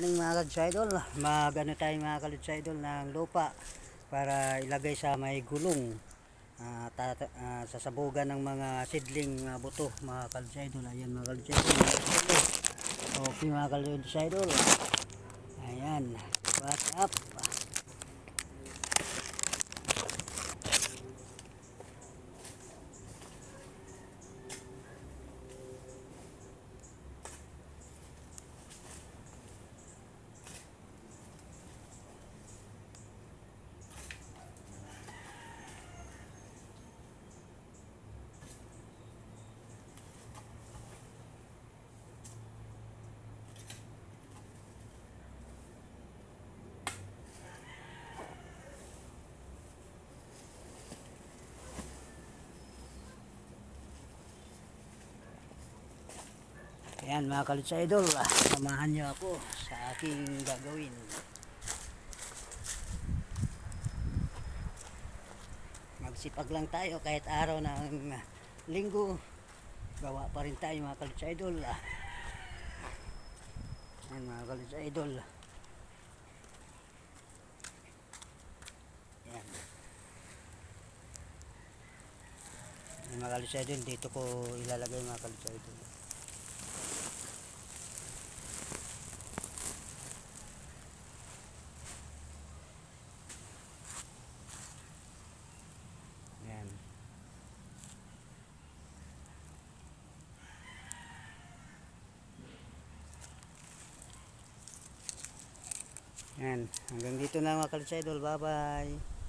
morning mga kalutsa idol. Mag ano tayo mga kalutsa idol ng lupa para ilagay sa may gulong. Ah, tata- ah, sasabugan ng mga seedling ah, buto mga kalutsa idol. Ayan mga kalutsa idol. Okay mga kalutsa idol. Ayan. What's up? Ayan mga kalutsa idol. ah, Samahan niyo ako sa aking gagawin. Magsipag lang tayo kahit araw ng linggo. Gawa pa rin tayo mga kalutsa idol. ah. Ayan mga kalutsa idol. Ayan. Ayan, mga kalutsa idol. Dito ko ilalagay mga kalutsa idol. Ayan. Ayan. Hanggang dito na mga kalutsa idol. Bye bye.